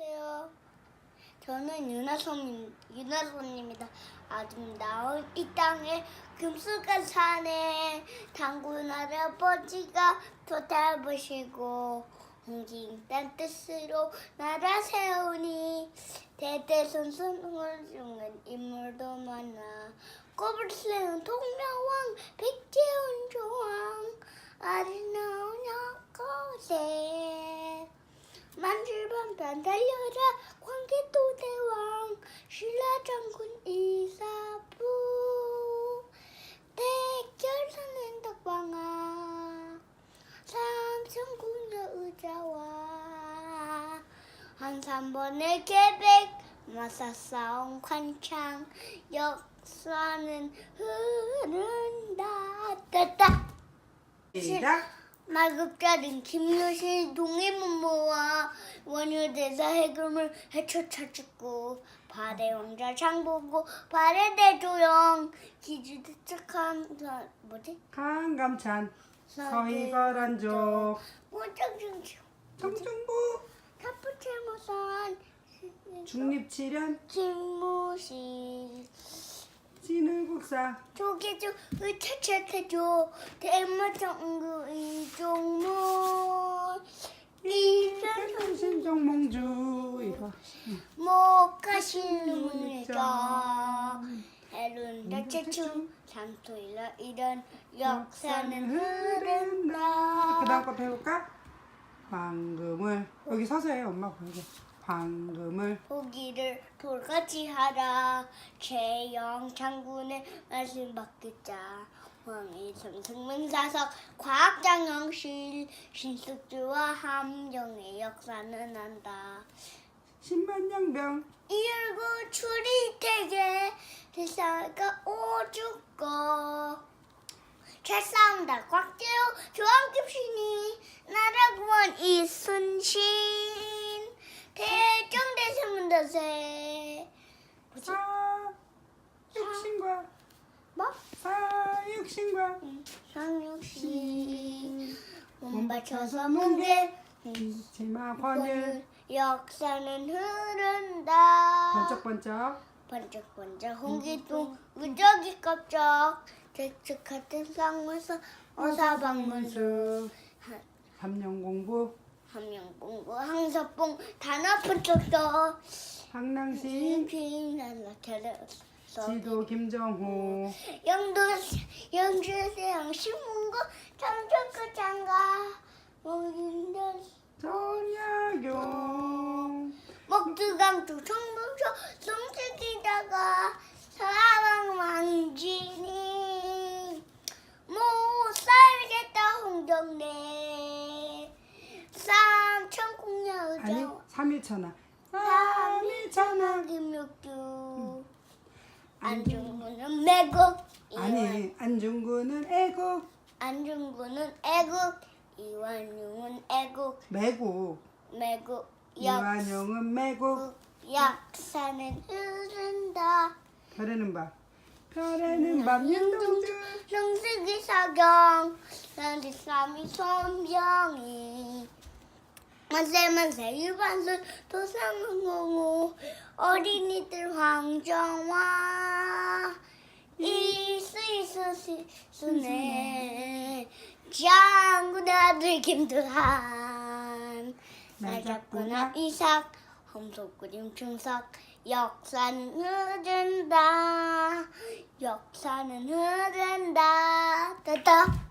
안녕하세요. 저는 윤하선님, 윤하선입니다. 아름다운 이 땅에 금수가 사네 당군 할아버지가 도달보시고 홍긴 딴 뜻으로 나라 세우니 대대손손 중은 인물도 많아 꼽을 세운 통나왕 백제운 조왕 아름다운 여고세 만질반반 달려라. 광개도 대왕 신라 장군 이사부. 대결사는 덕방아 삼성군여 의자와. 한삼번의 계백 마사 싸움 관창 역사는 흐른다. 따따 시작. 마급자는 김효신 동해문모와 원효대사 해금을 해쳐쳐죽고 발해 왕자 장보고 발해 대조영 기주대척한 사 뭐지? 강감찬 서희거란족. 원정중주 청중부. 타프체모산. 중립칠연. 김무시 진을국사. 조개조 의차차태조. 대마정구 리전 신정몽주. 이거. 목가신 문회가 에룬 대체춤 삼토일라 이런 역사는 흐른다. 그 다음 거 배울까? 황금을. 여기 서서 해 엄마 보여줘. 황금을. 호기를 돌같이 하라. 최영 장군의 말씀 받겠자 황희 삼승문사석 과학장영실 신숙주와 함정의 역사는 한다. 신만양병. 일구 추리되게 세상가 오죽고 잘 싸운다 꽉재우 조항급신이 나라구원 이순신. 대정대세문대세 뭐지? 사육신과 뭐? 사육신과 상륙신 몸 바쳐서 뭉개. 지마관을 역사는 흐른다. 번쩍번쩍. 번쩍번쩍. 홍기둥 의적이 껍적. 대측 같은 상무서 어사방문수 삼년공부. 함영공부. 항서뽕 단어 푼쪽도 황낭신 핑날라 차려 지도 김정호. 영도 영주세영 신문고 참석그 장가 목인들 전야경 목두강두 청문소 송수기다가 사방 왕진이 못 살겠다 홍정네 삼천공녀 아니 의정 삼일천하. 삼일천하 삼일천하. 김육두 안중구는 매국 아니 안중구는 애국 안중구는 애국 이완용은 애국 매국 매국 역 이완용은 매국 약사는 흐른다. 별에는 밤. 별에는 밤. 윤동주. 성수기 사경. 산지삼이 손병이. 만세 만세. 유반술 도상공호 어린이들 황정화. 이스이스스네 장군 아들 김두한 나작구나 이삭 험속그림 충석 역사는 흐른다 역사는 흐른다 따따